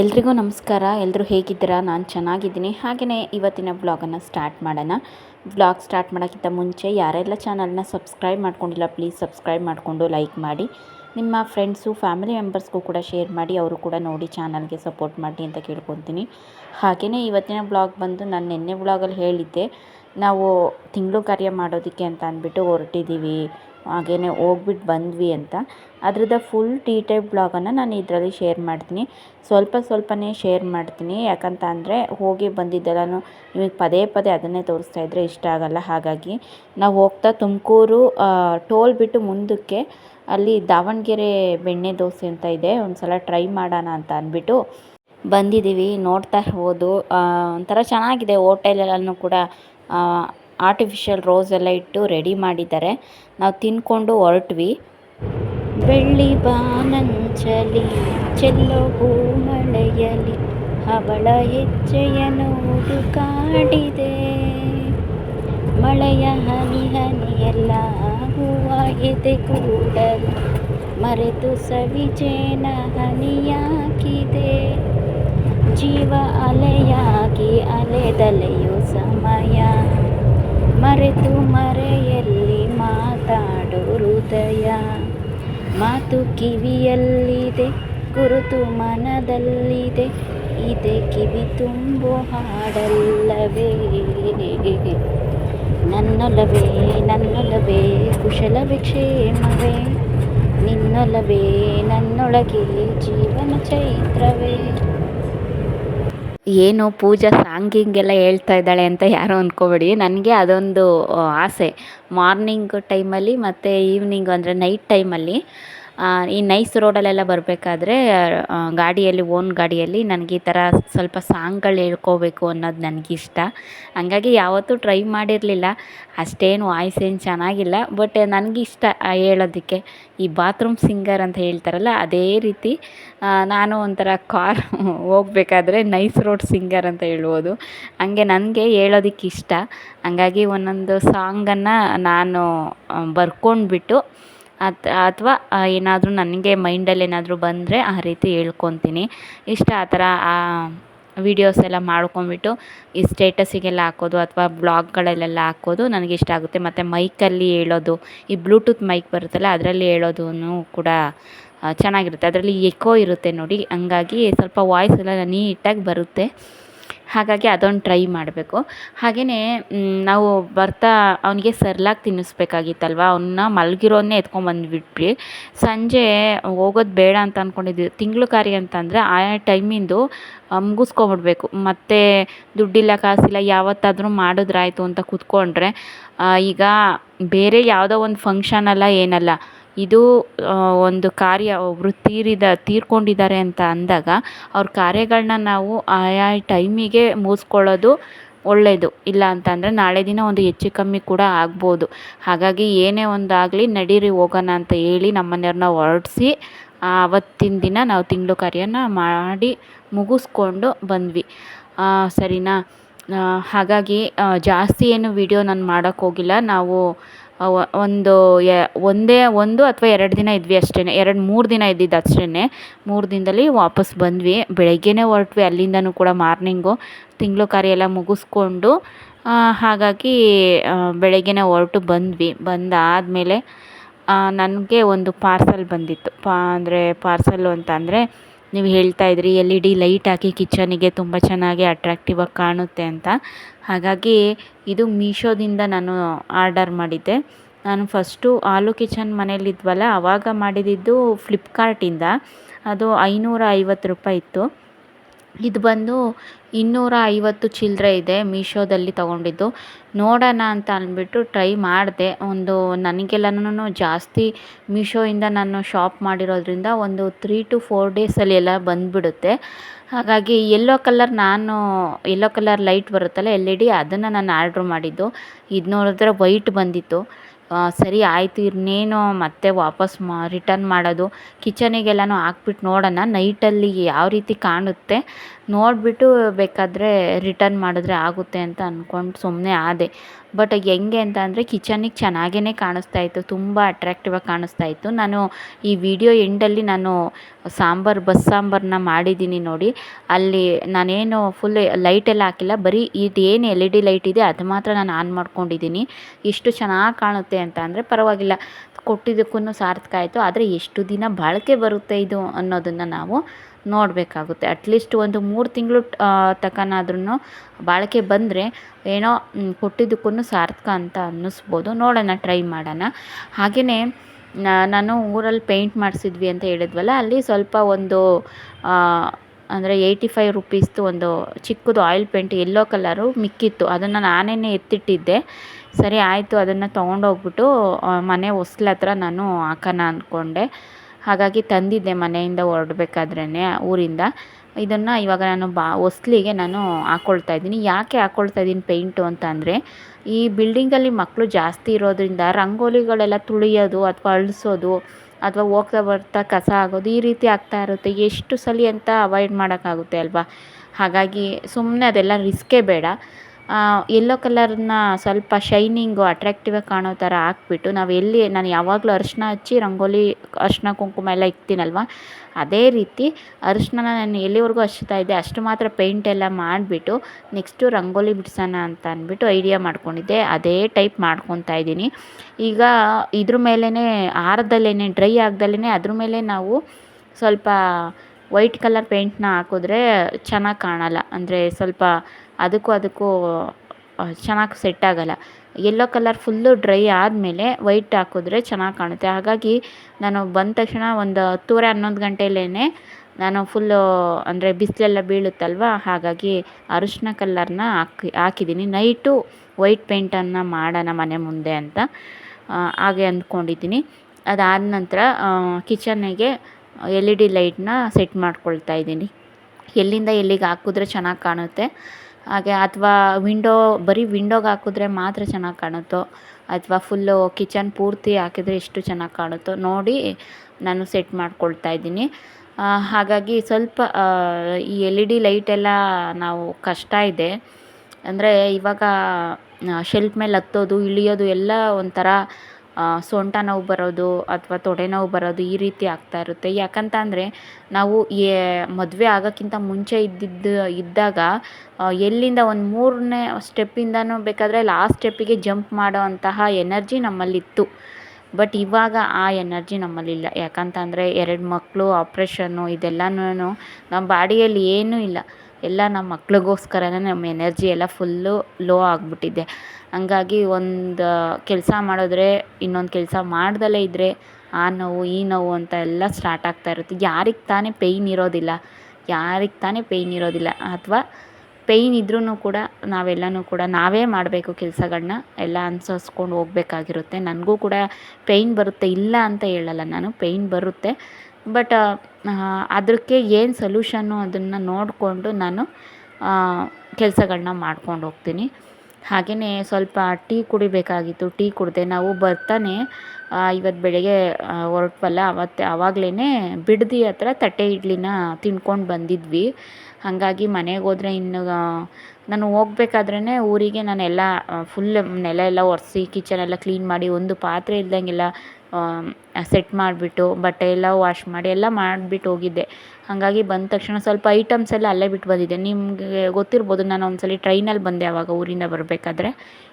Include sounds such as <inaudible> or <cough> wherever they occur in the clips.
ಎಲ್ರಿಗೂ ನಮಸ್ಕಾರ. ಎಲ್ಲರೂ ಹೇಗಿದ್ದೀರಾ? ನಾನು ಚೆನ್ನಾಗಿದ್ದೀನಿ. ಹಾಗೆಯೇ ಇವತ್ತಿನ ವ್ಲಾಗನ್ನು ಸ್ಟಾರ್ಟ್ ಮಾಡೋಣ. ವ್ಲಾಗ್ ಸ್ಟಾರ್ಟ್ ಮಾಡೋಕ್ಕಿಂತ ಮುಂಚೆ ಯಾರೆಲ್ಲ ಚಾನಲ್ನ ಸಬ್ಸ್ಕ್ರೈಬ್ ಮಾಡ್ಕೊಂಡಿಲ್ಲ, ಪ್ಲೀಸ್ ಸಬ್ಸ್ಕ್ರೈಬ್ ಮಾಡಿಕೊಂಡು ಲೈಕ್ ಮಾಡಿ. ನಿಮ್ಮ ಫ್ರೆಂಡ್ಸು, ಫ್ಯಾಮಿಲಿ ಮೆಂಬರ್ಸ್ಗೂ ಕೂಡ ಶೇರ್ ಮಾಡಿ. ಅವರು ಕೂಡ ನೋಡಿ ಚಾನಲ್ಗೆ ಸಪೋರ್ಟ್ ಮಾಡಿ ಅಂತ ಕೇಳ್ಕೊತೀನಿ. ಹಾಗೆಯೇ ಇವತ್ತಿನ ಬ್ಲಾಗ್ ಬಂದು ನಾನು ನಿನ್ನೆ ವ್ಲಾಗಲ್ಲಿ ಹೇಳಿದ್ದೆ. ನಾವು ತಿಂಗಳು ಕಾರ್ಯ ಮಾಡೋದಕ್ಕೆ ಅಂತ ಅಂದ್ಬಿಟ್ಟು ಹೊರಟಿದ್ದೀವಿ. ಹಾಗೆಯೇ ಹೋಗ್ಬಿಟ್ಟು ಬಂದ್ವಿ ಅಂತ. ಅದ್ರದ್ದು ಫುಲ್ ಡೀಟೇಲ್ ಬ್ಲಾಗನ್ನು ನಾನು ಇದರಲ್ಲಿ ಶೇರ್ ಮಾಡ್ತೀನಿ. ಸ್ವಲ್ಪ ಸ್ವಲ್ಪನೇ ಶೇರ್ ಮಾಡ್ತೀನಿ. ಯಾಕಂತ ಅಂದರೆ ಹೋಗಿ ಬಂದಿದ್ದೆಲ್ಲನೂ ನಿಮಗೆ ಪದೇ ಪದೇ ಅದನ್ನೇ ತೋರಿಸ್ತಾ ಇದ್ದರೆ ಇಷ್ಟ ಆಗಲ್ಲ. ಹಾಗಾಗಿ ನಾವು ಹೋಗ್ತಾ ತುಮಕೂರು ಟೋಲ್ ಬಿಟ್ಟು ಮುಂದಕ್ಕೆ ಅಲ್ಲಿ ದಾವಣಗೆರೆ ಬೆಣ್ಣೆ ದೋಸೆ ಅಂತ ಇದೆ. ಒಂದು ಸಲ ಟ್ರೈ ಮಾಡೋಣ ಅಂತ ಅಂದ್ಬಿಟ್ಟು ಬಂದಿದ್ದೀವಿ. ನೋಡ್ತಾ ಇರ್ಬೋದು. ಒಂಥರ ಚೆನ್ನಾಗಿದೆ. ಹೋಟೆಲೆಲ್ಲನೂ ಕೂಡ ಆರ್ಟಿಫಿಷಿಯಲ್ ರೋಸ್ ಎಲ್ಲ ಇಟ್ಟು ರೆಡಿ ಮಾಡಿದ್ದಾರೆ. ನಾವು ತಿನ್ಕೊಂಡು ಹೊರಟ್ವಿ. ಬೆಳ್ಳಿ ಬಾನಂಚಲಿ ಚೆಲ್ಲೋ ಮಳೆಯಲಿ ಅವಳ ಹೆಜ್ಜೆಯ ನೋಡು ಕಾಡಿದೆ. ಮಳೆಯ ಹನಿ ಹನಿಯೆಲ್ಲ ಎಲ್ಲ ಹೂವಾಗಿದೆ ಕೂಡಲು. ಮರೆತು ಸವಿಜೇನ ಹನಿಯಾಗಿದೆ. ಜೀವ ಅಲೆಯಾಗಿ ಅಲೆದಲೆಯು ಸಮಯ. ಮರೆತು ಮರೆಯಲ್ಲಿ ಮಾತಾಡು ಹೃದಯ. ಮಾತು ಕಿವಿಯಲ್ಲಿದೆ, ಗುರುತು ಮನದಲ್ಲಿದೆ. ಇದೆ ಕಿವಿ ತುಂಬು ಹಾಡಲ್ಲವೇ. ನನ್ನೊಲವೇ ನನ್ನೊಲವೇ, ಕುಶಲವೇ ಕ್ಷೇಮವೇ. ನಿನ್ನೊಲವೇ, ನನ್ನೊಳಗೆ ಜೀವನ ಚೈತ್ರವೇ. ಏನು ಪೂಜಾ ಸಾಂಗಿಂಗೆಲ್ಲ ಹೇಳ್ತಾ ಇದ್ದಾಳೆ ಅಂತ ಯಾರೂ ಅಂದ್ಕೋಬೇಡಿ ನನಗೆ ಅದೊಂದು ಆಸೆ. ಮಾರ್ನಿಂಗ್ ಟೈಮಲ್ಲಿ ಮತ್ತು ಈವ್ನಿಂಗ್ ಅಂದರೆ ನೈಟ್ ಟೈಮಲ್ಲಿ ಈ ನೈಸ್ ರೋಡಲ್ಲೆಲ್ಲ ಬರಬೇಕಾದ್ರೆ ಗಾಡಿಯಲ್ಲಿ, ಓನ್ ಗಾಡಿಯಲ್ಲಿ ನನಗೆ ಈ ಥರ ಸ್ವಲ್ಪ ಸಾಂಗ್ಗಳು ಹೇಳ್ಕೋಬೇಕು ಅನ್ನೋದು ನನಗಿಷ್ಟ. ಹಂಗಾಗಿ ಯಾವತ್ತೂ ಟ್ರೈ ಮಾಡಿರಲಿಲ್ಲ. ಅಷ್ಟೇನು ವಾಯ್ಸ್ ಏನು ಚೆನ್ನಾಗಿಲ್ಲ. ಬಟ್ ನನಗಿಷ್ಟ ಹೇಳೋದಕ್ಕೆ. ಈ ಬಾತ್ರೂಮ್ ಸಿಂಗರ್ ಅಂತ ಹೇಳ್ತಾರಲ್ಲ, ಅದೇ ರೀತಿ ನಾನು ಒಂಥರ ಕಾರ್ <laughs> ಹೋಗ್ಬೇಕಾದ್ರೆ ನೈಸ್ ರೋಡ್ ಸಿಂಗರ್ ಅಂತ ಹೇಳ್ಬೋದು. ಹಂಗೆ ನನಗೆ ಹೇಳೋದಿಕ್ಕೆ ಇಷ್ಟ ಹಂಗಾಗಿ ಒಂದೊಂದು ಸಾಂಗನ್ನು ನಾನು ಬರ್ಕೊಂಡ್ಬಿಟ್ಟು ಅತ್, ಅಥವಾ ಏನಾದರೂ ನನಗೆ ಮೈಂಡಲ್ಲಿ ಏನಾದರೂ ಬಂದರೆ ಆ ರೀತಿ ಹೇಳ್ಕೊತೀನಿ. ಇಷ್ಟ ಆ ಥರ ವೀಡಿಯೋಸ್ ಎಲ್ಲ ಮಾಡ್ಕೊಂಬಿಟ್ಟು ಈ ಸ್ಟೇಟಸಿಗೆಲ್ಲ ಹಾಕೋದು ಅಥವಾ ಬ್ಲಾಗ್ಗಳಲ್ಲೆಲ್ಲ ಹಾಕೋದು ನನಗೆ ಇಷ್ಟ ಆಗುತ್ತೆ. ಮತ್ತು ಮೈಕಲ್ಲಿ ಹೇಳೋದು, ಈ ಬ್ಲೂಟೂತ್ ಮೈಕ್ ಬರುತ್ತಲ್ಲ ಅದರಲ್ಲಿ ಹೇಳೋದು ಕೂಡ ಚೆನ್ನಾಗಿರುತ್ತೆ. ಅದರಲ್ಲಿ ಎಕೋ ಇರುತ್ತೆ ನೋಡಿ. ಹಂಗಾಗಿ ಸ್ವಲ್ಪ ವಾಯ್ಸ್ ಎಲ್ಲ ನೀಟಾಗಿ ಬರುತ್ತೆ. ಹಾಗಾಗಿ ಅದೊಂದು ಟ್ರೈ ಮಾಡಬೇಕು. ಹಾಗೆಯೇ ನಾವು ಬರ್ತಾ ಅವನಿಗೆ ಸರ್ಲಾಕ್ ತಿನ್ನಿಸ್ಬೇಕಾಗಿತ್ತಲ್ವ? ಅವನ್ನ ಮಲಗಿರೋನ್ನೇ ಎತ್ಕೊಂಬಂದ್ಬಿಟ್ವಿ ಸಂಜೆ ಹೋಗೋದು ಬೇಡ ಅಂತ ಅಂದ್ಕೊಂಡಿದ್ವಿ ತಿಂಗಳು ಕಾರಿ ಅಂತಂದರೆ ಆಯಾ ಟೈಮಿಂದು ಮುಗಿಸ್ಕೊಂಬಿಡ್ಬೇಕು. ಮತ್ತು ದುಡ್ಡಿಲ್ಲ, ಕಾಸಿಲ್ಲ, ಯಾವತ್ತಾದರೂ ಮಾಡಿದ್ರಾಯ್ತು ಅಂತ ಕೂತ್ಕೊಂಡ್ರೆ ಈಗ ಬೇರೆ ಯಾವುದೋ ಒಂದು ಫಂಕ್ಷನ್ ಅಲ್ಲ, ಏನಲ್ಲ. ಇದು ಒಂದು ಕಾರ್ಯ ಒಬ್ಬರು ತೀರಿದ, ತೀರ್ಕೊಂಡಿದ್ದಾರೆ ಅಂತ ಅಂದಾಗ ಅವ್ರ ಕಾರ್ಯಗಳನ್ನ ನಾವು ಆಯಾ ಟೈಮಿಗೆ ಮುಗಿಸ್ಕೊಳ್ಳೋದು ಒಳ್ಳೆಯದು ಇಲ್ಲ ಅಂತಂದರೆ ನಾಳೆ ದಿನ ಒಂದು ಹೆಚ್ಚು ಕಮ್ಮಿ ಕೂಡ ಆಗ್ಬೋದು. ಹಾಗಾಗಿ ಏನೇ ಒಂದು ಆಗಲಿ ನಡೀರಿ ಹೋಗೋಣ ಅಂತ ಹೇಳಿ ನಮ್ಮ ಮನೆಯವ್ರನ್ನ ಹೊರಡ್ಸಿ ಆವತ್ತಿನ ದಿನ ನಾವು ತಿಂಗಳು ಕಾರ್ಯನ ಮಾಡಿ ಮುಗಿಸ್ಕೊಂಡು ಬಂದ್ವಿ. ಸರಿನಾ? ಹಾಗಾಗಿ ಜಾಸ್ತಿ ಏನು ವಿಡಿಯೋ ನಾನು ಮಾಡೋಕ್ಕೋಗಿಲ್ಲ ನಾವು ಒಂದು ಒಂದೇ ಒಂದು ಅಥವಾ ಎರಡು ದಿನ ಇದ್ವಿ ಅಷ್ಟೇ ಎರಡು, ಮೂರು ದಿನ ಇದ್ದಿದ್ದು ಅಷ್ಟೇ ಮೂರು ದಿನದಲ್ಲಿ ವಾಪಸ್ ಬಂದ್ವಿ. ಬೆಳಗ್ಗೆನೇ ಹೊರಟ್ವಿ. ಅಲ್ಲಿಂದನೂ ಕೂಡ ಮಾರ್ನಿಂಗು ತಿಂಗಳು ಕಾರ್ಯ ಎಲ್ಲ ಮುಗಿಸ್ಕೊಂಡು ಹಾಗಾಗಿ ಬೆಳಗ್ಗೆನೇ ಹೊರಟು ಬಂದ್ವಿ. ಬಂದಾದಮೇಲೆ ನನಗೆ ಒಂದು ಪಾರ್ಸಲ್ ಬಂದಿತ್ತು. ಪಾ, ಅಂದರೆ ಪಾರ್ಸಲ್ಲು ಅಂತ ಅಂದರೆ ನೀವು ಹೇಳ್ತಾ ಇದ್ರಿ ಎಲ್ ಇ ಡಿ ಲೈಟ್ ಹಾಕಿ ಕಿಚನಿಗೆ ತುಂಬ ಚೆನ್ನಾಗಿ ಅಟ್ರಾಕ್ಟಿವ್ ಆಗಿ ಕಾಣುತ್ತೆ ಅಂತ. ಹಾಗಾಗಿ ಇದು ಮೀಶೋದಿಂದ ನಾನು ಆರ್ಡರ್ ಮಾಡಿದ್ದೆ. ನಾನು ಫಸ್ಟು ಆಲೂ ಕಿಚನ್ ಮನೇಲಿದ್ವಲ್ಲ ಆವಾಗ ಮಾಡಿದಿದ್ದು ಫ್ಲಿಪ್ಕಾರ್ಟಿಂದ. ಅದು ಐನೂರ ಐವತ್ತು ರೂಪಾಯಿ ಇತ್ತು. ಇದು ಬಂದು ಇನ್ನೂರ ಐವತ್ತು ಚಿಲ್ಲರೆ ಇದೆ ಮೀಶೋದಲ್ಲಿ ತೊಗೊಂಡಿದ್ದು. ನೋಡೋಣ ಅಂತ ಅಂದ್ಬಿಟ್ಟು ಟ್ರೈ ಮಾಡಿದೆ. ಒಂದು ನನಗೆಲ್ಲನೂ ಜಾಸ್ತಿ ಮೀಶೋಯಿಂದ ನಾನು ಶಾಪ್ ಮಾಡಿರೋದ್ರಿಂದ ಒಂದು ತ್ರೀ ಟು ಫೋರ್ ಡೇಸಲ್ಲಿ ಎಲ್ಲ ಬಂದುಬಿಡುತ್ತೆ. ಹಾಗಾಗಿ ಯೆಲ್ಲೋ ಕಲರ್ ನಾನು ಯೆಲ್ಲೋ ಕಲರ್ ಲೈಟ್ ಬರುತ್ತಲ್ಲ ಎಲ್ ಇ ಡಿ ಅದನ್ನು ನಾನು ಆರ್ಡ್ರ್ ಮಾಡಿದ್ದು. ಇದು ನೋಡಿದ್ರೆ ವೈಟ್ ಬಂದಿತ್ತು. ಸರಿ ಆಯಿತು, ಇನ್ನೇನು ಮತ್ತೆ ವಾಪಸ್ ಮಾ, ರಿಟರ್ನ್ ಮಾಡೋದು. ಕಿಚನಿಗೆಲ್ಲನೂ ಹಾಕ್ಬಿಟ್ಟು ನೋಡೋಣ. ನೈಟಲ್ಲಿ ಯಾವ ರೀತಿ ಕಾಣುತ್ತೆ? ನೋಡಿಬಿಟ್ಟು ಬೇಕಾದರೆ ರಿಟರ್ನ್ ಮಾಡಿದ್ರೆ ಆಗುತ್ತೆ ಅಂತ ಅಂದ್ಕೊಂಡು ಸುಮ್ಮನೆ ಆದೆ. ಬಟ್ ಹೆಂಗೆ ಅಂತ ಅಂದರೆ ಕಿಚನಿಗೆ ಚೆನ್ನಾಗೇ ಕಾಣಿಸ್ತಾ ಇತ್ತು, ತುಂಬ ಅಟ್ರಾಕ್ಟಿವ್ ಆಗಿ ಕಾಣಿಸ್ತಾ ಇತ್ತು. ನಾನು ಈ ವಿಡಿಯೋ ಎಂಡಲ್ಲಿ ನಾನು ಸಾಂಬಾರು, ಬಸ್ ಸಾಂಬಾರನ್ನ ಮಾಡಿದ್ದೀನಿ ನೋಡಿ. ಅಲ್ಲಿ ನಾನೇನು ಫುಲ್ ಲೈಟೆಲ್ಲ ಹಾಕಿಲ್ಲ, ಬರೀ ಇದು ಏನು ಎಲ್ ಇ ಡಿ ಲೈಟ್ ಇದೆ, ಅದು ಮಾತ್ರ ನಾನು ಆನ್ ಮಾಡ್ಕೊಂಡಿದ್ದೀನಿ. ಎಷ್ಟು ಚೆನ್ನಾಗಿ ಕಾಣುತ್ತೆ ಅಂತ ಅಂದರೆ ಪರವಾಗಿಲ್ಲ. ಕೊಟ್ಟಿದ್ದಕ್ಕೂ ಸಾರ್ಥಕ ಆಯಿತು, ಆದರೆ ಎಷ್ಟು ದಿನ ಬಾಳಿಕೆ ಬರುತ್ತೆ ಇದು ಅನ್ನೋದನ್ನು ನಾವು ನೋಡಬೇಕಾಗುತ್ತೆ. ಅಟ್ಲೀಸ್ಟ್ ಒಂದು ಮೂರು ತಿಂಗಳು ತಕನಾದ್ರೂ ಬಾಳಿಕೆ ಬಂದರೆ ಏನೋ ಕೊಟ್ಟಿದ್ದಕ್ಕೂ ಸಾರ್ಥಕ ಅಂತ ಅನ್ನಿಸ್ಬೋದು. ನೋಡೋಣ ಟ್ರೈ ಮಾಡೋಣ. ಹಾಗೆಯೇ ನಾನು ಊರಲ್ಲಿ ಪೇಂಟ್ ಮಾಡಿಸಿದ್ವಿ ಅಂತ ಹೇಳಿದ್ವಲ್ಲ, ಅಲ್ಲಿ ಸ್ವಲ್ಪ ಒಂದು ಅಂದರೆ ಏಯ್ಟಿ ಫೈವ್ ರುಪೀಸ್ದು ಒಂದು ಚಿಕ್ಕದು ಆಯಿಲ್ ಪೇಂಟ್ ಎಲ್ಲೋ ಕಲರು ಮಿಕ್ಕಿತ್ತು. ಅದನ್ನು ನಾನೇ ಎತ್ತಿಟ್ಟಿದ್ದೆ. ಸರಿ, ಆಯಿತು, ಅದನ್ನು ತೊಗೊಂಡೋಗ್ಬಿಟ್ಟು ಮನೆ ಹೊಸ್ಲ ಹತ್ರ ನಾನು ಹಾಕೋಣ ಅಂದ್ಕೊಂಡೆ ಹಾಗಾಗಿ ತಂದಿದ್ದೆ ಮನೆಯಿಂದ ಹೊರಡ್ಬೇಕಾದ್ರೇ ಊರಿಂದ. ಇದನ್ನು ಇವಾಗ ನಾನು ಬಾ, ಹೊಸ್ಲಿಗೆ ನಾನು ಹಾಕ್ಕೊಳ್ತಾ ಇದ್ದೀನಿ. ಯಾಕೆ ಹಾಕ್ಕೊಳ್ತಾ ಇದ್ದೀನಿ ಪೇಂಟು ಅಂತ ಅಂದರೆ, ಈ ಬಿಲ್ಡಿಂಗಲ್ಲಿ ಮಕ್ಕಳು ಜಾಸ್ತಿ ಇರೋದ್ರಿಂದ ರಂಗೋಲಿಗಳೆಲ್ಲ ತುಳಿಯೋದು ಅಥವಾ ಅಳಿಸೋದು ಅಥವಾ ಹೋಗ್ತಾ ಬರ್ತಾ ಕಸ ಆಗೋದು ಈ ರೀತಿ ಆಗ್ತಾ ಇರುತ್ತೆ. ಎಷ್ಟು ಸಲ ಅಂತ ಅವಾಯ್ಡ್ ಮಾಡೋಕ್ಕಾಗುತ್ತೆ ಅಲ್ವಾ? ಹಾಗಾಗಿ ಸುಮ್ಮನೆ ಅದೆಲ್ಲ ರಿಸ್ಕೇ ಬೇಡ. ಯೆಲ್ಲೋ ಕಲರ್ನ ಸ್ವಲ್ಪ ಶೈನಿಂಗು ಅಟ್ರ್ಯಾಕ್ಟಿವಾಗಿ ಕಾಣೋ ಥರ ಹಾಕ್ಬಿಟ್ಟು ನಾವು ಎಲ್ಲಿ, ನಾನು ಯಾವಾಗಲೂ ಅರಿಶಿನ ಹಚ್ಚಿ ರಂಗೋಲಿ, ಅರಿಶಿನ ಕುಂಕುಮ ಎಲ್ಲ ಇಕ್ತೀನಲ್ವ? ಅದೇ ರೀತಿ ಅರಿಶಿನ ನಾನು ಎಲ್ಲಿವರೆಗೂ ಹಚ್ತಾ ಇದ್ದೆ, ಅಷ್ಟು ಮಾತ್ರ ಪೇಂಟ್ ಎಲ್ಲ ಮಾಡಿಬಿಟ್ಟು ನೆಕ್ಸ್ಟು ರಂಗೋಲಿ ಬಿಡಿಸೋಣ ಅಂತ ಅಂದ್ಬಿಟ್ಟು ಐಡಿಯಾ ಮಾಡ್ಕೊಂಡಿದ್ದೆ. ಅದೇ ಟೈಪ್ ಮಾಡ್ಕೊತಾ ಇದ್ದೀನಿ. ಈಗ ಇದ್ರ ಮೇಲೇ ಆರದಲ್ಲೇ ಡ್ರೈ ಆಗ್ದಲೇ ಅದ್ರ ಮೇಲೆ ನಾವು ಸ್ವಲ್ಪ ವೈಟ್ ಕಲರ್ ಪೇಂಟ್ನ ಹಾಕಿದ್ರೆ ಚೆನ್ನಾಗಿ ಕಾಣಲ್ಲ. ಅಂದರೆ ಸ್ವಲ್ಪ ಅದಕ್ಕೂ ಅದಕ್ಕೂ ಚೆನ್ನಾಗಿ ಸೆಟ್ ಆಗೋಲ್ಲ. ಯೆಲ್ಲೋ ಕಲರ್ ಫುಲ್ಲು ಡ್ರೈ ಆದಮೇಲೆ ವೈಟ್ ಹಾಕಿದ್ರೆ ಚೆನ್ನಾಗಿ ಕಾಣುತ್ತೆ. ಹಾಗಾಗಿ ನಾನು ಬಂದ ತಕ್ಷಣ ಒಂದು ಹತ್ತುವರೆ, ಹನ್ನೊಂದು ಗಂಟೆಲೇ ನಾನು ಫುಲ್ಲು ಅಂದರೆ ಬಿಸಿಲೆಲ್ಲ ಬೀಳುತ್ತಲ್ವ, ಹಾಗಾಗಿ ಅರಿಶಿನ ಕಲ್ಲರ್ನ ಹಾಕಿ ಹಾಕಿದ್ದೀನಿ ನೈಟು ವೈಟ್ ಪೇಂಟನ್ನು ಮಾಡೋಣ ಮನೆ ಮುಂದೆ ಅಂತ ಹಾಗೆ ಅಂದ್ಕೊಂಡಿದ್ದೀನಿ ಅದಾದ ನಂತರ ಕಿಚನ್ನಿಗೆ ಎಲ್ ಇ ಡಿ ಲೈಟನ್ನ ಸೆಟ್ ಮಾಡ್ಕೊಳ್ತಾ ಇದ್ದೀನಿ ಎಲ್ಲಿಂದ ಎಲ್ಲಿಗೆ ಹಾಕಿದ್ರೆ ಚೆನ್ನಾಗಿ ಕಾಣುತ್ತೆ? ಹಾಗೆ ಅಥವಾ ವಿಂಡೋ ಬರೀ ವಿಂಡೋಗೆ ಹಾಕಿದ್ರೆ ಮಾತ್ರ ಚೆನ್ನಾಗಿ ಕಾಣುತ್ತೋ? ಅಥವಾ ಫುಲ್ಲು ಕಿಚನ್ ಪೂರ್ತಿ ಹಾಕಿದ್ರೆ ಎಷ್ಟು ಚೆನ್ನಾಗಿ ಕಾಣುತ್ತೋ? ನೋಡಿ, ನಾನು ಸೆಟ್ ಮಾಡ್ಕೊಳ್ತಾ ಇದ್ದೀನಿ. ಹಾಗಾಗಿ ಸ್ವಲ್ಪ ಈ ಎಲ್ ಇ ಡಿ ಲೈಟೆಲ್ಲ ನಾವು ಕಷ್ಟ ಇದೆ. ಅಂದರೆ ಇವಾಗ ಶೆಲ್ಫ್ ಮೇಲೆ ಹತ್ತೋದು, ಇಳಿಯೋದು ಎಲ್ಲ ಒಂಥರ ಸೊಂಟ ನೋವು ಬರೋದು ಅಥವಾ ತೊಡೆ ನೋವು ಬರೋದು ಈ ರೀತಿ ಆಗ್ತಾ ಇರುತ್ತೆ. ಯಾಕಂತ ಅಂದರೆ ನಾವು ಏ ಮದುವೆ ಆಗೋಕ್ಕಿಂತ ಮುಂಚೆ ಇದ್ದಿದ್ದು, ಇದ್ದಾಗ ಎಲ್ಲಿಂದ ಒಂದು ಮೂರನೇ ಸ್ಟೆಪ್ಪಿಂದನೂ ಬೇಕಾದರೆ ಲಾಸ್ಟ್ ಸ್ಟೆಪ್ಪಿಗೆ ಜಂಪ್ ಮಾಡೋ ಅಂತಹ ಎನರ್ಜಿ ನಮ್ಮಲ್ಲಿತ್ತು. ಬಟ್ ಇವಾಗ ಆ ಎನರ್ಜಿ ನಮ್ಮಲ್ಲಿಲ್ಲ. ಯಾಕಂತ ಅಂದರೆ ಎರಡು ಮಕ್ಕಳು ಆಪ್ರೇಷನ್ನು ಇದೆಲ್ಲನೂ ನಮ್ಮ ಬಾಡಿಯಲ್ಲಿ ಏನೂ ಇಲ್ಲ. ಎಲ್ಲ ನಮ್ಮ ಮಕ್ಳಿಗೋಸ್ಕರನೇ ನಮ್ಮ ಎನರ್ಜಿ ಎಲ್ಲ ಫುಲ್ಲು ಲೋ ಆಗಿಬಿಟ್ಟಿದೆ. ಹಂಗಾಗಿ ಒಂದು ಕೆಲಸ ಮಾಡಿದ್ರೆ ಇನ್ನೊಂದು ಕೆಲಸ ಮಾಡ್ದಲೇ ಇದ್ದರೆ ಆ ನೋವು, ಈ ನೋವು ಅಂತ ಎಲ್ಲ ಸ್ಟಾರ್ಟ್ ಆಗ್ತಾ ಇರುತ್ತೆ. ಯಾರಿಗೆ ತಾನೇ ಪೇಯ್ನ್ ಇರೋದಿಲ್ಲ, ಯಾರಿಗೆ ತಾನೇ ಪೇಯ್ನ್ ಇರೋದಿಲ್ಲ ಅಥವಾ ಪೇಯ್ನ್ ಇದ್ರೂ ಕೂಡ ನಾವೆಲ್ಲನೂ ಕೂಡ ನಾವೇ ಮಾಡಬೇಕು ಕೆಲಸಗಳನ್ನ ಎಲ್ಲ ಅನುಸರಿಸ್ಕೊಂಡು ಹೋಗ್ಬೇಕಾಗಿರುತ್ತೆ. ನನಗೂ ಕೂಡ ಪೇಯ್ನ್ ಬರುತ್ತೆ ಇಲ್ಲ ಅಂತ ಹೇಳಲ್ಲ ನಾನು ಪೇಯ್ನ್ ಬರುತ್ತೆ. ಬಟ್ ಅದಕ್ಕೆ ಏನು ಸೊಲ್ಯೂಷನ್ನು ಅದನ್ನು ನೋಡಿಕೊಂಡು ನಾನು ಕೆಲಸಗಳನ್ನ ಮಾಡ್ಕೊಂಡು ಹೋಗ್ತೀನಿ. ಹಾಗೆಯೇ ಸ್ವಲ್ಪ ಟೀ ಕುಡಿಬೇಕಾಗಿತ್ತು, ಟೀ ಕುಡಿದೆ. ನಾವು ಬರ್ತಾನೆ ಇವತ್ತು ಬೆಳಗ್ಗೆ ಹೊರಟ್ವಲ್ಲ, ಅವತ್ತು ಆವಾಗಲೇ ಬಿಡದಿ ಹತ್ರ ತಟ್ಟೆ ಇಡ್ಲಿನ ತಿನ್ಕೊಂಡು ಬಂದಿದ್ವಿ. ಹಾಗಾಗಿ ಮನೆಗೆ ಹೋದರೆ ಇನ್ನು ನಾನು ಹೋಗ್ಬೇಕಾದ್ರೇ ಊರಿಗೆ ನಾನೆಲ್ಲ ಫುಲ್ ನೆಲ ಎಲ್ಲ ಒರೆಸಿ ಕಿಚನ್ ಎಲ್ಲ ಕ್ಲೀನ್ ಮಾಡಿ, ಒಂದು ಪಾತ್ರೆ ಇಲ್ದಂಗೆಲ್ಲ ಸೆಟ್ ಮಾಡಿಬಿಟ್ಟು ಬಟ್ಟೆ ಎಲ್ಲ ವಾಶ್ ಮಾಡಿ ಎಲ್ಲ ಮಾಡಿಬಿಟ್ಟು ಹೋಗಿದ್ದೆ. ಹಾಗಾಗಿ ಬಂದ ತಕ್ಷಣ ಸ್ವಲ್ಪ ಐಟಮ್ಸ್ ಎಲ್ಲ ಅಲ್ಲೇ ಬಿಟ್ಟು ಬಂದಿದ್ದೆ. ನಿಮಗೆ ಗೊತ್ತಿರ್ಬೋದು, ನಾನು ಒಂದ್ಸಲ ಟ್ರೈನಲ್ಲಿ ಬಂದೆ ಆವಾಗ ಊರಿಂದ ಬರಬೇಕಾದ್ರೆ.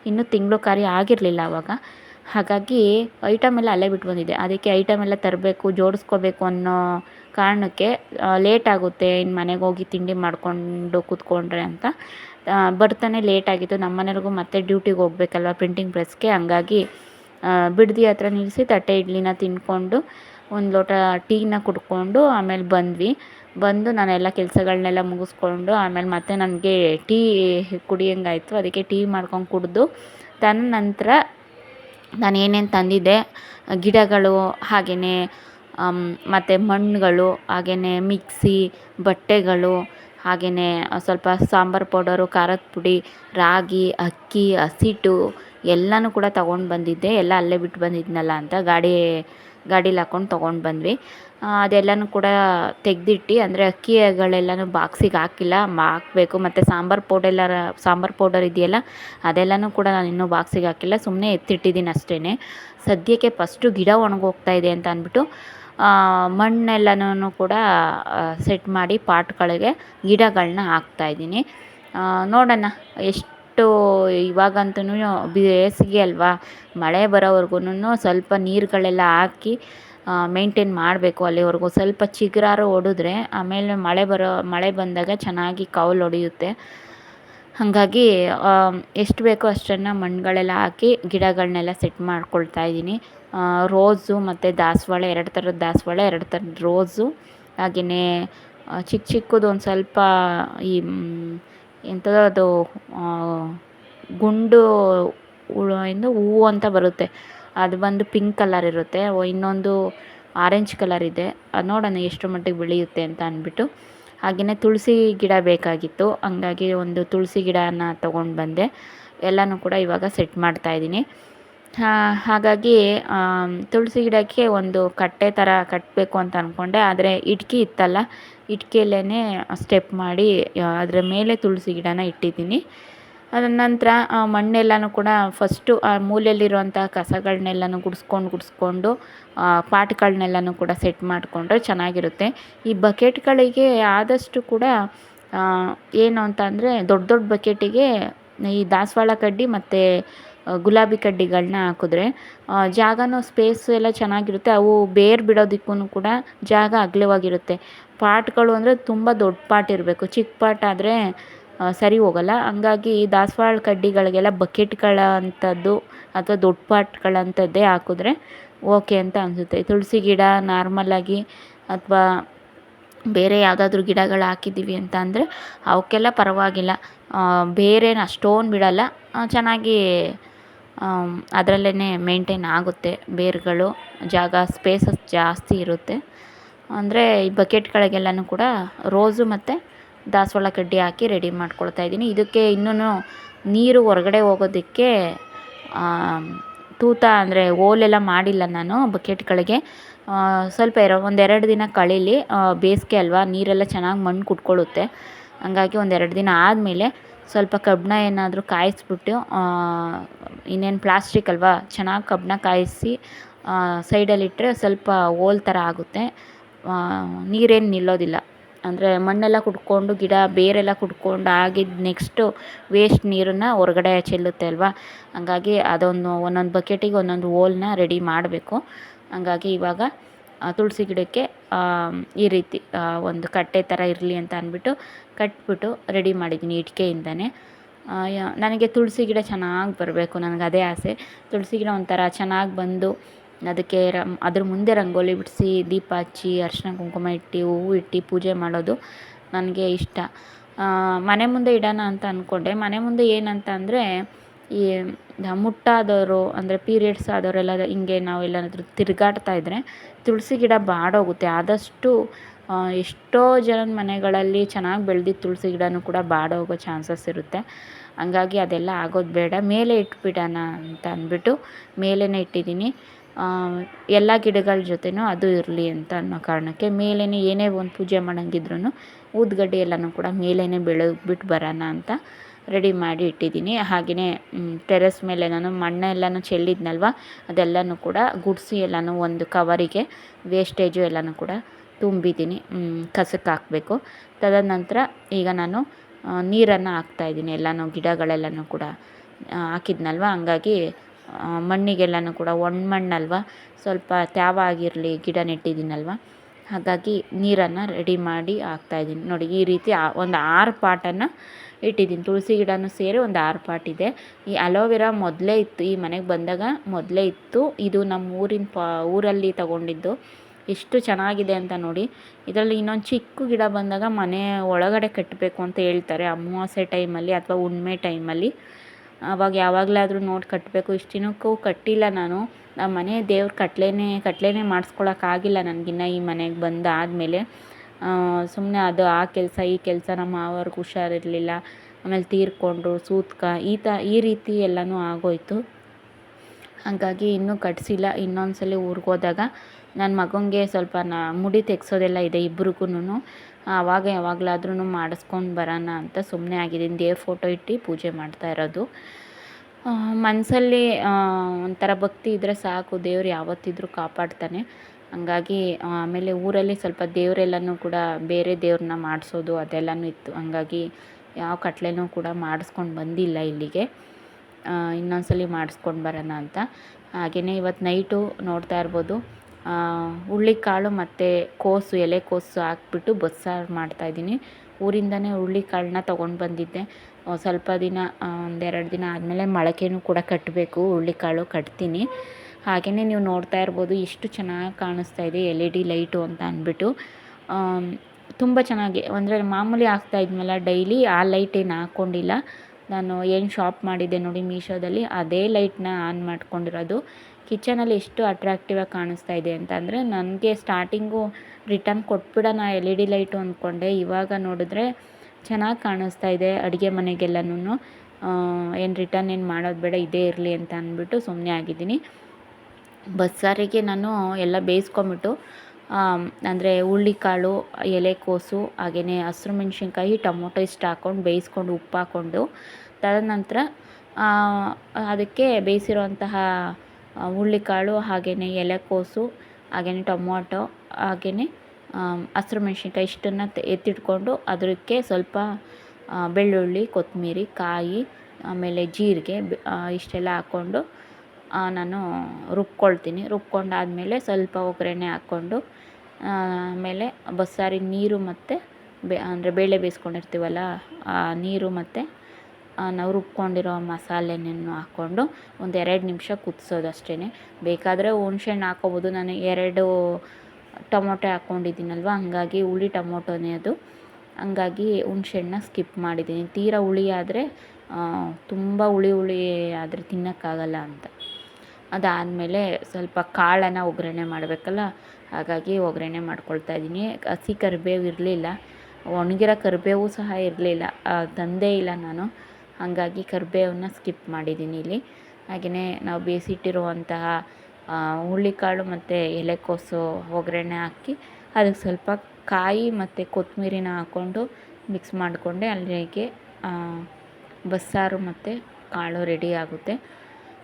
ಇನ್ನೂ ತಿಂಗಳು ಕಾರ್ಯ ಆಗಿರಲಿಲ್ಲ ಆವಾಗ ಹಾಗಾಗಿ ಐಟಮ್ ಎಲ್ಲ ಅಲ್ಲೇ ಬಿಟ್ಟು ಬಂದಿದ್ದೆ. ಅದಕ್ಕೆ ಐಟಮ್ ಎಲ್ಲ ತರಬೇಕು, ಜೋಡಿಸ್ಕೋಬೇಕು ಅನ್ನೋ ಕಾರಣಕ್ಕೆ ಲೇಟ್ ಆಗುತ್ತೆ ಇನ್ನು ಮನೆಗೆ ಹೋಗಿ ತಿಂಡಿ ಮಾಡಿಕೊಂಡು ಕೂತ್ಕೊಂಡ್ರೆ ಅಂತ. ಬರ್ತಾನೆ ಲೇಟ್ ಆಗಿತ್ತು. ನಮ್ಮ ಮನೆಯವ್ರಿಗೂ ಮತ್ತೆ ಡ್ಯೂಟಿಗೆ ಹೋಗ್ಬೇಕಲ್ವ ಪ್ರಿಂಟಿಂಗ್ ಪ್ರೆಸ್ಗೆ ಹಂಗಾಗಿ ಬಿಡದಿ ಹತ್ರ ನಿಲ್ಲಿಸಿ ತಟ್ಟೆ ಇಡ್ಲಿನ ತಿಂದ್ಕೊಂಡು ಒಂದು ಲೋಟ ಟೀನ ಕುಡ್ಕೊಂಡು ಆಮೇಲೆ ಬಂದ್ವಿ. ಬಂದು ನಾನೆಲ್ಲ ಕೆಲಸಗಳನ್ನೆಲ್ಲ ಮುಗಿಸ್ಕೊಂಡು ಆಮೇಲೆ ಮತ್ತೆ ನನಗೆ ಟೀ ಕುಡಿಯಂಗಾಯಿತು. ಅದಕ್ಕೆ ಟೀ ಮಾಡ್ಕೊಂಡು ಕುಡಿದು ತನ್ನ ನಂತರ ನಾನು ಏನೇನು ತಂದಿದ್ದೆ, ಗಿಡಗಳು ಹಾಗೆಯೇ ಮತ್ತು ಮಣ್ಣುಗಳು ಹಾಗೆಯೇ ಮಿಕ್ಸಿ, ಬಟ್ಟೆಗಳು ಹಾಗೆಯೇ ಸ್ವಲ್ಪ ಸಾಂಬಾರು ಪೌಡರು, ಖಾರದ ಪುಡಿ, ರಾಗಿ, ಅಕ್ಕಿ ಹಸಿಟ್ಟು ಎಲ್ಲನೂ ಕೂಡ ತೊಗೊಂಡು ಬಂದಿದ್ದೆ. ಎಲ್ಲ ಅಲ್ಲೇ ಬಿಟ್ಟು ಬಂದಿದ್ನಲ್ಲ ಅಂತ ಗಾಡಿ, ಗಾಡೀಲಿ ಹಾಕ್ಕೊಂಡು ತೊಗೊಂಡು ಬಂದ್ವಿ. ಅದೆಲ್ಲನೂ ಕೂಡ ತೆಗೆದಿಟ್ಟು, ಅಂದರೆ ಅಕ್ಕಿಗಳೆಲ್ಲನೂ ಬಾಕ್ಸಿಗೆ ಹಾಕಿಲ್ಲ ಹಾಕಬೇಕು. ಮತ್ತು ಸಾಂಬಾರು ಪೌಡೆಲ್ಲರ, ಸಾಂಬಾರು ಪೌಡರ್ ಇದೆಯಲ್ಲ, ಅದೆಲ್ಲನೂ ಕೂಡ ನಾನು ಇನ್ನೂ ಬಾಕ್ಸಿಗೆ ಹಾಕಿಲ್ಲ ಸುಮ್ಮನೆ ಎತ್ತಿಟ್ಟಿದ್ದೀನಿ ಅಷ್ಟೇ ಸದ್ಯಕ್ಕೆ ಫಸ್ಟು ಗಿಡ ಒಣಗೋಗ್ತಾ ಇದೆ ಅಂತ ಅಂದ್ಬಿಟ್ಟು ಮಣ್ಣೆಲ್ಲನೂ ಕೂಡ ಸೆಟ್ ಮಾಡಿ ಪಾಟ್ಗಳಿಗೆ ಗಿಡಗಳನ್ನ ಹಾಕ್ತಾಯಿದ್ದೀನಿ ನೋಡೋಣ ಎಷ್ಟು ಇವಾಗಂತೂ ಬೇಸಿಗೆ ಅಲ್ವಾ? ಮಳೆ ಬರೋವರ್ಗು ಸ್ವಲ್ಪ ನೀರುಗಳೆಲ್ಲ ಹಾಕಿ ಮೇಂಟೈನ್ ಮಾಡಬೇಕು ಅಲ್ಲಿವರೆಗೂ. ಸ್ವಲ್ಪ ಚಿಗುರಾರು ಹೊಡೆದ್ರೆ ಆಮೇಲೆ ಮಳೆ ಬರೋ, ಮಳೆ ಬಂದಾಗ ಚೆನ್ನಾಗಿ ಕೌಲು ಹೊಡೆಯುತ್ತೆ ಹಾಗಾಗಿ ಎಷ್ಟು ಬೇಕೋ ಅಷ್ಟನ್ನು ಮಣ್ಣುಗಳೆಲ್ಲ ಹಾಕಿ ಗಿಡಗಳನ್ನೆಲ್ಲ ಸೆಟ್ ಮಾಡ್ಕೊಳ್ತಾ ಇದ್ದೀನಿ. ರೋಸು ಮತ್ತು ದಾಸವಾಳ, ಎರಡು ಥರದ ದಾಸವಾಳ, ಎರಡು ಥರದ ರೋಸು. ಹಾಗೆಯೇ ಚಿಕ್ಕ ಚಿಕ್ಕದು ಒಂದು ಸ್ವಲ್ಪ ಈ ಎಂಥದೋ ಅದು ಗುಂಡು ಏನು ಹೂವು ಅಂತ ಬರುತ್ತೆ. ಅದು ಬಂದು ಪಿಂಕ್ ಕಲರ್ ಇರುತ್ತೆ. ಇನ್ನೊಂದು ಆರೆಂಜ್ ಕಲರ್ ಇದೆ. ಅದು ನೋಡೋಣ ಎಷ್ಟು ಮಟ್ಟಿಗೆ ಬೆಳೆಯುತ್ತೆ ಅಂತ ಅಂದ್ಬಿಟ್ಟು. ಹಾಗೆಯೇ ತುಳಸಿ ಗಿಡ ಬೇಕಾಗಿತ್ತು. ಹಂಗಾಗಿ ಒಂದು ತುಳಸಿ ಗಿಡನ ತೊಗೊಂಡು ಬಂದೆ. ಎಲ್ಲನೂ ಕೂಡ ಇವಾಗ ಸೆಟ್ ಮಾಡ್ತಾಯಿದ್ದೀನಿ ಹಾಗಾಗಿ ತುಳಸಿ ಗಿಡಕ್ಕೆ ಒಂದು ಕಟ್ಟೆ ಥರ ಕಟ್ಟಬೇಕು ಅಂತ ಅಂದ್ಕೊಂಡೆ ಆದರೆ ಇಟ್ಕೆ ಇತ್ತಲ್ಲ ಇಟ್ಕೆಯಲ್ಲೇ ಸ್ಟೆಪ್ ಮಾಡಿ ಅದರ ಮೇಲೆ ತುಳಸಿ ಗಿಡನ ಇಟ್ಟಿದ್ದೀನಿ. ಅದರ ನಂತರ ಮಣ್ಣೆಲ್ಲನೂ ಕೂಡ ಫಸ್ಟು ಆ ಮೂಲೆಯಲ್ಲಿರುವಂಥ ಕಸಗಳನ್ನೆಲ್ಲನೂ ಗುಡಿಸ್ಕೊಂಡು ಗುಡಿಸ್ಕೊಂಡು ಪಾಟ್ಗಳನ್ನೆಲ್ಲನೂ ಕೂಡ ಸೆಟ್ ಮಾಡಿಕೊಂಡ್ರೆ ಚೆನ್ನಾಗಿರುತ್ತೆ. ಈ ಬಕೆಟ್ಗಳಿಗೆ ಆದಷ್ಟು ಕೂಡ ಏನು ಅಂತ ಅಂದರೆ ದೊಡ್ಡ ದೊಡ್ಡ ಬಕೆಟಿಗೆ ಈ ದಾಸವಾಳ ಕಡ್ಡಿ ಮತ್ತು ಗುಲಾಬಿ ಕಡ್ಡಿಗಳನ್ನ ಹಾಕಿದ್ರೆ ಜಾಗನೂ ಸ್ಪೇಸ್ ಎಲ್ಲ ಚೆನ್ನಾಗಿರುತ್ತೆ, ಅವು ಬೇರು ಬಿಡೋದಕ್ಕೂ ಕೂಡ ಜಾಗ ಅಗಲವಾಗಿರುತ್ತೆ. ಪಾಟ್ಗಳು ಅಂದರೆ ತುಂಬ ದೊಡ್ಡ ಪಾಟ್ ಇರಬೇಕು ಚಿಕ್ಕ ಪಾಟ್ ಆದರೆ ಸರಿ ಹೋಗಲ್ಲ. ಹಂಗಾಗಿ ದಾಸವಾಳ ಕಡ್ಡಿಗಳಿಗೆಲ್ಲ ಬಕೆಟ್ಗಳ ಅಂಥದ್ದು ಅಥವಾ ದೊಡ್ಡ ಪಾಟ್ಗಳಂಥದ್ದೇ ಹಾಕಿದ್ರೆ ಓಕೆ ಅಂತ ಅನಿಸುತ್ತೆ. ತುಳಸಿ ಗಿಡ ನಾರ್ಮಲಾಗಿ ಅಥವಾ ಬೇರೆ ಯಾವುದಾದ್ರೂ ಗಿಡಗಳು ಹಾಕಿದ್ದೀವಿ ಅಂತ ಅಂದರೆ ಅವಕ್ಕೆಲ್ಲ ಪರವಾಗಿಲ್ಲ. ಬೇರೇನು ಅಷ್ಟೊಂದು ಬಿಡಲ್ಲ. ಚೆನ್ನಾಗಿ ಅದರಲ್ಲೇ ಮೇಂಟೈನ್ ಆಗುತ್ತೆ ಬೇರುಗಳು, ಜಾಗ ಸ್ಪೇಸಸ್ ಜಾಸ್ತಿ ಇರುತ್ತೆ. ಅಂದರೆ ಈ ಬಕೆಟ್ಗಳಿಗೆಲ್ಲನೂ ಕೂಡ ರೋಸು ಮತ್ತು ದಾಸವಾಳ ಕಡ್ಡಿ ಹಾಕಿ ರೆಡಿ ಮಾಡ್ಕೊಳ್ತಾ ಇದ್ದೀನಿ. ಇದಕ್ಕೆ ಇನ್ನೂ ನೀರು ಹೊರಗಡೆ ಹೋಗೋದಕ್ಕೆ ತೂತ ಅಂದರೆ ಓಲೆಲ್ಲ ಮಾಡಿಲ್ಲ ನಾನು ಬಕೆಟ್ಗಳಿಗೆ ಸ್ವಲ್ಪ ಎರ, ಒಂದೆರಡು ದಿನ ಕಳೀಲಿ ಬೇಸಿಗೆ ಅಲ್ವಾ, ನೀರೆಲ್ಲ ಚೆನ್ನಾಗಿ ಮಣ್ಣು ಕುಟ್ಕೊಳ್ಳುತ್ತೆ ಹಂಗಾಗಿ ಒಂದೆರಡು ದಿನ ಆದಮೇಲೆ ಸ್ವಲ್ಪ ಕಬ್ಬನ್ನ ಏನಾದರೂ ಕಾಯಿಸ್ಬಿಟ್ಟು ಇನ್ನೇನು ಪ್ಲಾಸ್ಟಿಕ್ ಅಲ್ವಾ, ಚೆನ್ನಾಗಿ ಕಬ್ಬನ್ನ ಕಾಯಿಸಿ ಸೈಡಲ್ಲಿಟ್ಟರೆ ಸ್ವಲ್ಪ ಹೋಲ್ ಥರ ಆಗುತ್ತೆ. ನೀರೇನು ನಿಲ್ಲೋದಿಲ್ಲ. ಅಂದರೆ ಮಣ್ಣೆಲ್ಲ ಕುಡ್ಕೊಂಡು, ಗಿಡ ಬೇರೆಲ್ಲ ಕುಡ್ಕೊಂಡು ಆಗಿದ್ದ ನೆಕ್ಸ್ಟು ವೇಸ್ಟ್ ನೀರನ್ನು ಹೊರಗಡೆ ಚೆಲ್ಲುತ್ತೆ ಅಲ್ವಾ? ಹಂಗಾಗಿ ಅದೊಂದು ಒಂದೊಂದು ಬಕೆಟಿಗೆ ಒಂದೊಂದು ಹೋಲ್ನ ರೆಡಿ ಮಾಡಬೇಕು. ಹಂಗಾಗಿ ಇವಾಗ ತುಳಸಿ ಗಿಡಕ್ಕೆ ಈ ರೀತಿ ಒಂದು ಕಟ್ಟೆ ಥರ ಇರಲಿ ಅಂತ ಅಂದ್ಬಿಟ್ಟು ಕಟ್ಬಿಟ್ಟು ರೆಡಿ ಮಾಡಿದ್ದೀನಿ ಇಟ್ಕೆಯಿಂದನೇ ನನಗೆ ತುಳಸಿ ಗಿಡ ಚೆನ್ನಾಗಿ ಬರಬೇಕು, ನನಗೆ ಅದೇ ಆಸೆ. ತುಳಸಿ ಗಿಡ ಒಂಥರ ಚೆನ್ನಾಗಿ ಬಂದು ಅದಕ್ಕೆ ರಂ, ಅದ್ರ ಮುಂದೆ ರಂಗೋಲಿ ಬಿಡಿಸಿ, ದೀಪ ಹಚ್ಚಿ, ಅರಿಶಿನ ಕುಂಕುಮ ಇಟ್ಟು, ಹೂವು ಇಟ್ಟು ಪೂಜೆ ಮಾಡೋದು ನನಗೆ ಇಷ್ಟ. ಮನೆ ಮುಂದೆ ಇಡೋಣ ಅಂತ ಅಂದ್ಕೊಂಡೆ ಮನೆ ಮುಂದೆ ಏನಂತ ಅಂದರೆ ಈ ಮುಟ್ಟಾದವರು, ಅಂದರೆ ಪೀರಿಯಡ್ಸ್ ಆದವರೆಲ್ಲ ಹಿಂಗೆ ನಾವು ಎಲ್ಲಾದರೂ ತಿರುಗಾಡ್ತಾ ಇದ್ದರೆ ತುಳಸಿ ಗಿಡ ಬಾಡೋಗುತ್ತೆ. ಆದಷ್ಟು ಎಷ್ಟೋ ಜನದ ಮನೆಗಳಲ್ಲಿ ಚೆನ್ನಾಗಿ ಬೆಳ್ದಿದ್ದ ತುಳಸಿ ಗಿಡನೂ ಕೂಡ ಬಾಡೋಗೋ ಚಾನ್ಸಸ್ ಇರುತ್ತೆ. ಹಂಗಾಗಿ ಅದೆಲ್ಲ ಆಗೋದು ಬೇಡ. ಮೇಲೆ ಇಟ್ಬಿಡೋಣ ಅಂತ ಅಂದ್ಬಿಟ್ಟು ಮೇಲೇ ಇಟ್ಟಿದ್ದೀನಿ. ಎಲ್ಲ ಗಿಡಗಳ ಜೊತೆನೂ ಅದು ಇರಲಿ ಅಂತ ಅನ್ನೋ ಕಾರಣಕ್ಕೆ ಮೇಲೇ ಏನೇ ಒಂದು ಪೂಜೆ ಮಾಡೋಂಗಿದ್ರೂ ಊದ್ಗಡ್ಡೆ ಎಲ್ಲನೂ ಕೂಡ ಮೇಲೇ ಬೆಳಗ್ಬಿಟ್ಟು ಬರೋಣ ಅಂತ ರೆಡಿ ಮಾಡಿ ಇಟ್ಟಿದ್ದೀನಿ. ಹಾಗೆಯೇ ಟೆರೆಸ್ ಮೇಲೆ ನಾನು ಮಣ್ಣೆಲ್ಲನೂ ಚೆಲ್ಲಿದ್ನಲ್ವ, ಅದೆಲ್ಲನೂ ಕೂಡ ಗುಡಿಸಿ ಎಲ್ಲನೂ ಒಂದು ಕವರಿಗೆ, ವೇಸ್ಟೇಜು ಎಲ್ಲನೂ ಕೂಡ ತುಂಬಿದ್ದೀನಿ ಕಸಕ್ಕೆ ಹಾಕಬೇಕು. ತದನಂತರ ಈಗ ನಾನು ನೀರನ್ನು ಹಾಕ್ತಾಯಿದ್ದೀನಿ ಎಲ್ಲನೂ ಗಿಡಗಳೆಲ್ಲನೂ ಕೂಡ ಹಾಕಿದ್ನಲ್ವ? ಹಂಗಾಗಿ ಮಣ್ಣಿಗೆಲ್ಲನೂ ಕೂಡ ಒಣ ಮಣ್ಣಲ್ವ? ಸ್ವಲ್ಪ ತ್ಯಾವ ಆಗಿರಲಿ, ಗಿಡ ನೆಟ್ಟಿದ್ದೀನಲ್ವ? ಹಾಗಾಗಿ ನೀರನ್ನು ರೆಡಿ ಮಾಡಿ ಹಾಕ್ತಾಯಿದ್ದೀನಿ ನೋಡಿ, ಈ ರೀತಿ ಒಂದು ಆರು ಪಾಟನ್ನು ಇಟ್ಟಿದ್ದೀನಿ. ತುಳಸಿ ಗಿಡನೂ ಸೇರಿ ಒಂದು ಆರು ಪಾಟ್ ಇದೆ. ಈ ಅಲೋವೆರಾ ಮೊದಲೇ ಇತ್ತು, ಈ ಮನೆಗೆ ಬಂದಾಗ ಮೊದಲೇ ಇತ್ತು. ಇದು ನಮ್ಮ ಊರಿನ ಪಾ, ಊರಲ್ಲಿ ತಗೊಂಡಿದ್ದು. ಎಷ್ಟು ಚೆನ್ನಾಗಿದೆ ಅಂತ ನೋಡಿ. ಇದರಲ್ಲಿ ಇನ್ನೊಂದು ಚಿಕ್ಕ ಗಿಡ ಬಂದಾಗ ಮನೆ ಒಳಗಡೆ ಕಟ್ಟಬೇಕು ಅಂತ ಹೇಳ್ತಾರೆ ಅಮಾವಾಸ್ಯೆ ಟೈಮಲ್ಲಿ ಅಥವಾ ಹುಣ್ಮೆ ಟೈಮಲ್ಲಿ. ಅವಾಗ ಯಾವಾಗಲಾದರೂ ನೋಡಿ ಕಟ್ಟಬೇಕು. ಇಷ್ಟು ದಿನಕ್ಕೂ ಕಟ್ಟಿಲ್ಲ ನಾನು. ನಮ್ಮ ಮನೆ ದೇವ್ರ ಕಟ್ಲೇನೆ, ಕಟ್ಲೆನೇ ಮಾಡಿಸ್ಕೊಳಕ್ಕಾಗಿಲ್ಲ ನನಗಿನ್ನ ಈ ಮನೆಗೆ ಬಂದಾದಮೇಲೆ ಸುಮ್ಮನೆ ಅದು ಆ ಕೆಲಸ, ಈ ಕೆಲಸ ನಮ್ಮ ಮಾವರ್ಗೆ ಹುಷಾರಿರಲಿಲ್ಲ. ಆಮೇಲೆ ತೀರ್ಕೊಂಡ್ರು, ಸೂತ್ಕ, ಈ ತ, ಈ ರೀತಿ ಎಲ್ಲನೂ ಆಗೋಯಿತು. ಹಾಗಾಗಿ ಇನ್ನೂ ಕಟ್ಸಿಲ್ಲ. ಇನ್ನೊಂದು ಸಲ ಊರಿಗೆ ಹೋದಾಗ ನನ್ನ ಮಗನಿಗೆ ಸ್ವಲ್ಪ ನಾ ಮುಡಿ ತೆಗ್ಸೋದೆಲ್ಲ ಇದೆ ಇಬ್ರಿಗೂನು ಆವಾಗ ಯಾವಾಗಲಾದ್ರೂ ಮಾಡಿಸ್ಕೊಂಡು ಬರೋಣ ಅಂತ ಸುಮ್ಮನೆ ಆಗಿದ್ದೀನಿ. ದೇವ್ರ ಫೋಟೋ ಇಟ್ಟು ಪೂಜೆ ಮಾಡ್ತಾ ಇರೋದು. ಮನಸ್ಸಲ್ಲಿ ಒಂಥರ ಭಕ್ತಿ ಇದ್ದರೆ ಸಾಕು. ದೇವ್ರು ಯಾವತ್ತಿದ್ರೂ ಕಾಪಾಡ್ತಾನೆ. ಹಂಗಾಗಿ, ಆಮೇಲೆ ಊರಲ್ಲಿ ಸ್ವಲ್ಪ ದೇವರೆಲ್ಲನೂ ಕೂಡ ಬೇರೆ ದೇವ್ರನ್ನ ಮಾಡಿಸೋದು ಅದೆಲ್ಲನೂ ಇತ್ತು. ಹಂಗಾಗಿ ಯಾವ ಕಟ್ಲೆನೂ ಕೂಡ ಮಾಡಿಸ್ಕೊಂಡು ಬಂದಿಲ್ಲ ಇಲ್ಲಿಗೆ. ಇನ್ನೊಂದ್ಸಲಿ ಮಾಡಿಸ್ಕೊಂಡು ಬರೋಣ ಅಂತ. ಹಾಗೆಯೇ ಇವತ್ತು ನೈಟು ನೋಡ್ತಾ ಇರ್ಬೋದು. ಹುಳ್ಳಿಕಾಳು ಮತ್ತು ಕೋಸು ಎಲೆಕೋಸು ಹಾಕ್ಬಿಟ್ಟು ಬಸ್ಸಾರು ಮಾಡ್ತಾಯಿದ್ದೀನಿ ಊರಿಂದನೇ ಹುರ್ಳಿಕಾಳನ್ನ ತೊಗೊಂಡು ಬಂದಿದ್ದೆ. ಸ್ವಲ್ಪ ದಿನ ಒಂದೆರಡು ದಿನ ಆದಮೇಲೆ ಮೊಳಕೆನೂ ಕೂಡ ಕಟ್ಟಬೇಕು ಹುರುಳಿಕಾಳು ಕಟ್ತೀನಿ. ಹಾಗೆಯೇ ನೀವು ನೋಡ್ತಾ ಇರ್ಬೋದು ಎಷ್ಟು ಚೆನ್ನಾಗಿ ಕಾಣಿಸ್ತಾ ಇದೆ ಎಲ್ ಇ ಡಿ ಲೈಟು ಅಂತ ಅಂದ್ಬಿಟ್ಟು. ತುಂಬ ಚೆನ್ನಾಗಿ, ಅಂದರೆ ಮಾಮೂಲಿ ಹಾಕ್ತಾ ಇದ್ಮೇಲೆ ಡೈಲಿ, ಆ ಲೈಟ್ ಏನು ಹಾಕ್ಕೊಂಡಿಲ್ಲ ನಾನು ಏನು ಶಾಪ್ ಮಾಡಿದ್ದೆ ನೋಡಿ ಮೀಶೋದಲ್ಲಿ, ಅದೇ ಲೈಟ್ನ ಆನ್ ಮಾಡ್ಕೊಂಡಿರೋದು. ಕಿಚನಲ್ಲಿ ಎಷ್ಟು ಅಟ್ರಾಕ್ಟಿವಾಗಿ ಕಾಣಿಸ್ತಾ ಇದೆ ಅಂತಂದರೆ ನನಗೆ ಸ್ಟಾರ್ಟಿಂಗು ರಿಟರ್ನ್ ಕೊಟ್ಬಿಡೋಣ ಎಲ್ ಇ ಡಿ ಲೈಟು ಅಂದ್ಕೊಂಡೆ ಇವಾಗ ನೋಡಿದ್ರೆ ಚೆನ್ನಾಗಿ ಕಾಣಿಸ್ತಾ ಇದೆ ಅಡುಗೆ ಮನೆಗೆಲ್ಲನೂ ಏನು ರಿಟರ್ನ್ ಏನು ಮಾಡೋದು ಬೇಡ, ಇದೇ ಇರಲಿ ಅಂತ ಅಂದ್ಬಿಟ್ಟು ಸುಮ್ಮನೆ ಆಗಿದ್ದೀನಿ. ಬಸ್ಸಾರಿಗೆ ನಾನು ಎಲ್ಲ ಬೇಯಿಸ್ಕೊಂಬಿಟ್ಟು ಅಂದರೆ ಹುಳ್ಳಿಕಾಳು ಎಲೆಕೋಸು ಹಾಗೆಯೇ ಹಸಿರು ಮೆಣಸಿನ್ಕಾಯಿ, ಟೊಮೊಟೊ ಇಷ್ಟು ಹಾಕ್ಕೊಂಡು ಬೇಯಿಸ್ಕೊಂಡು ಉಪ್ಪು ಹಾಕ್ಕೊಂಡು ತದನಂತರ ಅದಕ್ಕೆ ಬೇಯಿಸಿರುವಂತಹ ಹುಳ್ಳಿಕಾಳು ಹಾಗೆಯೇ ಎಲೆಕೋಸು ಹಾಗೆಯೇ ಟೊಮೊಟೊ ಹಾಗೆಯೇ ಹಸಿರು ಮೆಣಸಿನ್ಕಾಯಿ ಇಷ್ಟನ್ನು ಎತ್ತಿಟ್ಕೊಂಡು ಅದಕ್ಕೆ ಸ್ವಲ್ಪ ಬೆಳ್ಳುಳ್ಳಿ ಕೊತ್ತಂಬರಿ ಕಾಯಿ, ಆಮೇಲೆ ಜೀರಿಗೆ ಇಷ್ಟೆಲ್ಲ ಹಾಕ್ಕೊಂಡು ನಾನು ರುಬ್ಕೊಳ್ತೀನಿ. ರುಬ್ಕೊಂಡಾದಮೇಲೆ ಸ್ವಲ್ಪ ಒಗ್ಗರಣೆ ಹಾಕ್ಕೊಂಡು ಆಮೇಲೆ ಬಸ್ಸಾರಿಗೆ ನೀರು ಮತ್ತು ಬೆ, ಅಂದರೆ ಬೇಳೆ ಬೇಯಿಸ್ಕೊಂಡಿರ್ತೀವಲ್ಲ, ಆ ನೀರು ಮತ್ತು ನಾವು ರುಬ್ಕೊಂಡಿರೋ ಮಸಾಲೆನೂ ಹಾಕ್ಕೊಂಡು ಒಂದು ಎರಡು ನಿಮಿಷ ಕುದಿಸೋದು ಅಷ್ಟೇ ಬೇಕಾದರೆ ಹುಣ್ಸೆ ಹಣ್ಣು ಹಾಕ್ಕೋಬೋದು ನಾನು ಎರಡು ಟೊಮೊಟೊ ಹಾಕ್ಕೊಂಡಿದ್ದೀನಲ್ವ ಹಾಗಾಗಿ ಹುಳಿ ಟೊಮೊಟೊನೇ ಅದು. ಹಂಗಾಗಿ ಹುಣ್ಸೆ ಹಣ್ಣನ್ನ ಸ್ಕಿಪ್ ಮಾಡಿದ್ದೀನಿ. ತೀರಾ ಹುಳಿ ಆದರೆ ತುಂಬ ಹುಳಿ ಹುಳಿ ಆದರೆ ತಿನ್ನೋಕ್ಕಾಗಲ್ಲ ಅಂತ. ಅದಾದಮೇಲೆ ಸ್ವಲ್ಪ ಕಾಳನ್ನು ಒಗ್ಗರಣೆ ಮಾಡಬೇಕಲ್ಲ, ಹಾಗಾಗಿ ಒಗ್ಗರಣೆ ಮಾಡ್ಕೊಳ್ತಾ ಇದ್ದೀನಿ. ಹಸಿ ಕರಿಬೇವು ಇರಲಿಲ್ಲ, ಒಣಗಿರೋ ಕರಿಬೇವು ಸಹ ಇರಲಿಲ್ಲ. ತಂದೇ ಇಲ್ಲ ನಾನು. ಹಾಗಾಗಿ ಕರಿಬೇವನ್ನ ಸ್ಕಿಪ್ ಮಾಡಿದ್ದೀನಿ ಇಲ್ಲಿ. ಹಾಗೆಯೇ ನಾವು ಬೇಯಿಸಿಟ್ಟಿರುವಂತಹ ಹುರುಳಿಕಾಳು ಮತ್ತು ಎಲೆಕೋಸು ಒಗ್ಗರಣೆ ಹಾಕಿ ಅದಕ್ಕೆ ಸ್ವಲ್ಪ ಕಾಯಿ ಮತ್ತು ಕೊತ್ತಂಬರಿನ ಹಾಕ್ಕೊಂಡು ಮಿಕ್ಸ್ ಮಾಡಿಕೊಂಡೆ ಅಲ್ಲಿಗೆ ಬಸ್ಸಾರು ಮತ್ತು ಕಾಳು ರೆಡಿ ಆಗುತ್ತೆ.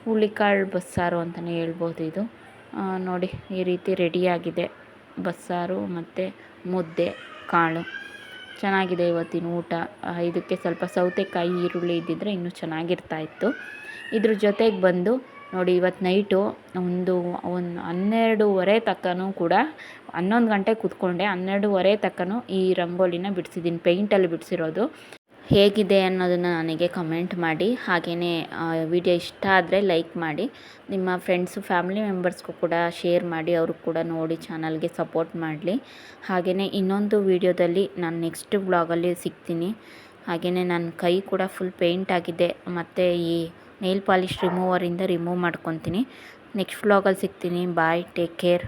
ಹುಳಿಕಾಳು ಬಸ್ಸಾರು ಅಂತಲೇ ಹೇಳ್ಬೋದು ಇದು. ನೋಡಿ ಈ ರೀತಿ ರೆಡಿಯಾಗಿದೆ ಬಸ್ಸಾರು ಮತ್ತು ಮುದ್ದೆ, ಕಾಳು. ಚೆನ್ನಾಗಿದೆ ಇವತ್ತಿನ ಊಟ. ಇದಕ್ಕೆ ಸ್ವಲ್ಪ ಸೌತೆಕಾಯಿ, ಈರುಳ್ಳಿ ಇದ್ದಿದ್ದರೆ ಇನ್ನೂ ಚೆನ್ನಾಗಿರ್ತಾಯಿತ್ತು ಇದ್ರ ಜೊತೆಗೆ ಬಂದು ನೋಡಿ ಇವತ್ತು ನೈಟು ಒಂದು ಒಂದು ಹನ್ನೆರಡೂವರೆ ತಕ್ಕನೂ ಕೂಡ ಹನ್ನೊಂದು ಗಂಟೆ ಕೂತ್ಕೊಂಡೆ. ಹನ್ನೆರಡೂವರೆ ತಕ್ಕನೂ ಈ ರಂಗೋಲಿನ ಬಿಡಿಸಿದ್ದೀನಿ ಪೇಂಟಲ್ಲಿ ಬಿಡಿಸಿರೋದು. ಹೇಗಿದೆ ಅನ್ನೋದನ್ನು ನನಗೆ ಕಮೆಂಟ್ ಮಾಡಿ. ಹಾಗೆಯೇ ವಿಡಿಯೋ ಇಷ್ಟ ಆದರೆ ಲೈಕ್ ಮಾಡಿ. ನಿಮ್ಮ ಫ್ರೆಂಡ್ಸು ಫ್ಯಾಮಿಲಿ ಮೆಂಬರ್ಸ್ಗೂ ಕೂಡ ಶೇರ್ ಮಾಡಿ. ಅವರು ಕೂಡ ನೋಡಿ ಚಾನಲ್ಗೆ ಸಪೋರ್ಟ್ ಮಾಡಲಿ. ಹಾಗೆಯೇ ಇನ್ನೊಂದು ವಿಡಿಯೋದಲ್ಲಿ ನಾನು ನೆಕ್ಸ್ಟ್ ಬ್ಲಾಗಲ್ಲಿ ಸಿಗ್ತೀನಿ. ಹಾಗೆಯೇ ನನ್ನ ಕೈ ಕೂಡ ಫುಲ್ ಪೇಂಟ್ ಆಗಿದೆ. ಮತ್ತು ಈ ನೈಲ್ ಪಾಲಿಶ್ ರಿಮೂವರಿಂದ ರಿಮೂವ್ ಮಾಡ್ಕೊತೀನಿ. ನೆಕ್ಸ್ಟ್ ವ್ಲಾಗಲ್ಲಿ ಸಿಗ್ತೀನಿ. Bye take care